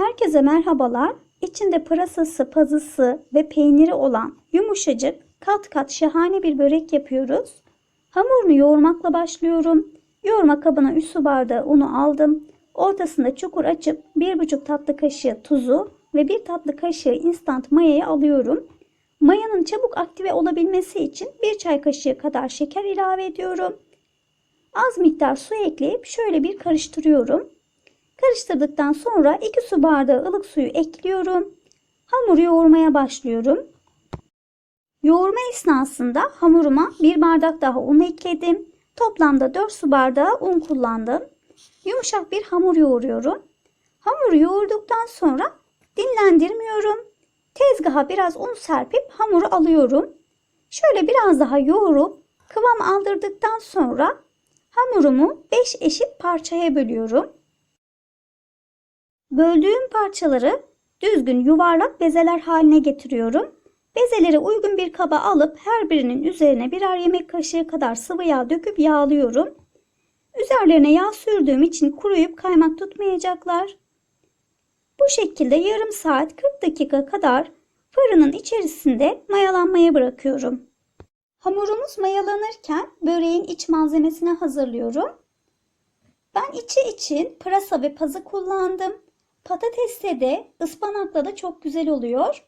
Herkese merhabalar. İçinde pırasası, pazısı ve peyniri olan yumuşacık, kat kat şahane bir börek yapıyoruz. Hamurunu yoğurmakla başlıyorum. Yoğurma kabına 3 su bardağı unu aldım. Ortasında çukur açıp 1,5 tatlı kaşığı tuzu ve 1 tatlı kaşığı instant mayayı alıyorum. Mayanın çabuk aktive olabilmesi için 1 çay kaşığı kadar şeker ilave ediyorum. Az miktar su ekleyip şöyle bir karıştırıyorum. Karıştırdıktan sonra 2 su bardağı ılık suyu ekliyorum. Hamuru yoğurmaya başlıyorum. Yoğurma esnasında hamuruma 1 bardak daha un ekledim. Toplamda 4 su bardağı un kullandım. Yumuşak bir hamur yoğuruyorum. Hamuru yoğurduktan sonra dinlendirmiyorum. Tezgaha biraz un serpip hamuru alıyorum. Şöyle biraz daha yoğurup kıvam aldırdıktan sonra hamurumu 5 eşit parçaya bölüyorum. Böldüğüm parçaları düzgün yuvarlak bezeler haline getiriyorum. Bezeleri uygun bir kaba alıp her birinin üzerine birer yemek kaşığı kadar sıvı yağ döküp yağlıyorum. Üzerlerine yağ sürdüğüm için kuruyup kaymak tutmayacaklar. Bu şekilde yarım saat 40 dakika kadar fırının içerisinde mayalanmaya bırakıyorum. Hamurumuz mayalanırken böreğin iç malzemesini hazırlıyorum. Ben içi için pırasa ve pazı kullandım. Patatesle de ıspanakla da çok güzel oluyor.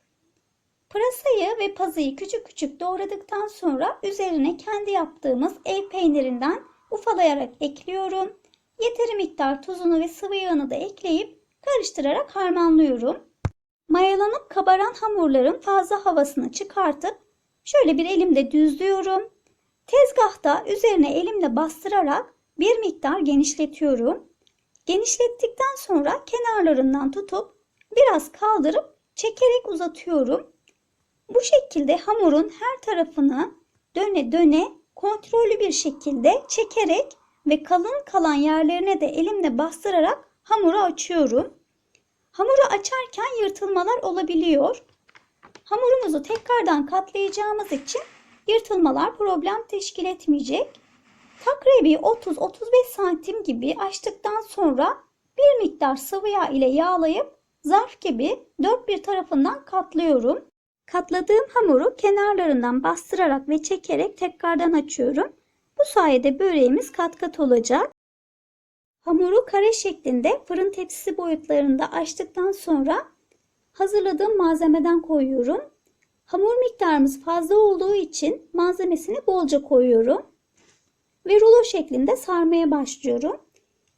Pırasayı ve pazıyı küçük küçük doğradıktan sonra üzerine kendi yaptığımız ev peynirinden ufalayarak ekliyorum. Yeteri miktar tuzunu ve sıvı yağını da ekleyip karıştırarak harmanlıyorum. Mayalanıp kabaran hamurların fazla havasını çıkartıp şöyle bir elimde düzlüyorum. Tezgahta üzerine elimle bastırarak bir miktar genişletiyorum. Genişlettikten sonra kenarlarından tutup biraz kaldırıp çekerek uzatıyorum. Bu şekilde hamurun her tarafını döne döne kontrollü bir şekilde çekerek ve kalın kalan yerlerine de elimle bastırarak hamuru açıyorum. Hamuru açarken yırtılmalar olabiliyor. Hamurumuzu tekrardan katlayacağımız için yırtılmalar problem teşkil etmeyecek. Takribi 30-35 santim gibi açtıktan sonra bir miktar sıvı yağ ile yağlayıp zarf gibi dört bir tarafından katlıyorum. Katladığım hamuru kenarlarından bastırarak ve çekerek tekrardan açıyorum. Bu sayede böreğimiz kat kat olacak. Hamuru kare şeklinde fırın tepsisi boyutlarında açtıktan sonra hazırladığım malzemeden koyuyorum. Hamur miktarımız fazla olduğu için malzemesini bolca koyuyorum. Ve rulo şeklinde sarmaya başlıyorum.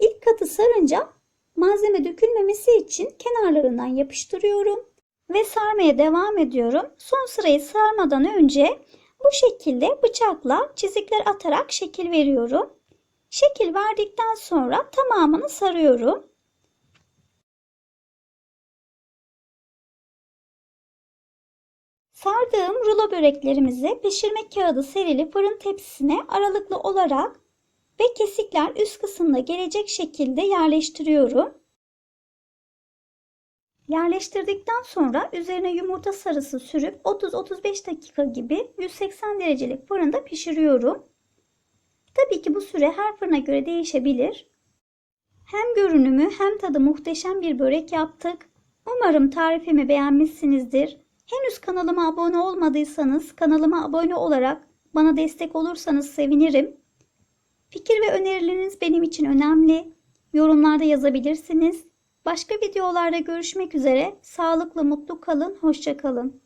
İlk katı sarınca malzeme dökülmemesi için kenarlarından yapıştırıyorum ve sarmaya devam ediyorum. Son sırayı sarmadan önce bu şekilde bıçakla çizikler atarak şekil veriyorum. Şekil verdikten sonra tamamını sarıyorum. Sardığım rulo böreklerimizi pişirme kağıdı serili fırın tepsisine aralıklı olarak ve kesikler üst kısımda gelecek şekilde yerleştiriyorum. Yerleştirdikten sonra üzerine yumurta sarısı sürüp 30-35 dakika gibi 180 derecelik fırında pişiriyorum. Tabii ki bu süre her fırına göre değişebilir. Hem görünümü hem tadı muhteşem bir börek yaptık. Umarım tarifimi beğenmişsinizdir. Henüz kanalıma abone olmadıysanız kanalıma abone olarak bana destek olursanız sevinirim. Fikir ve önerileriniz benim için önemli. Yorumlarda yazabilirsiniz. Başka videolarda görüşmek üzere. Sağlıklı mutlu kalın. Hoşçakalın.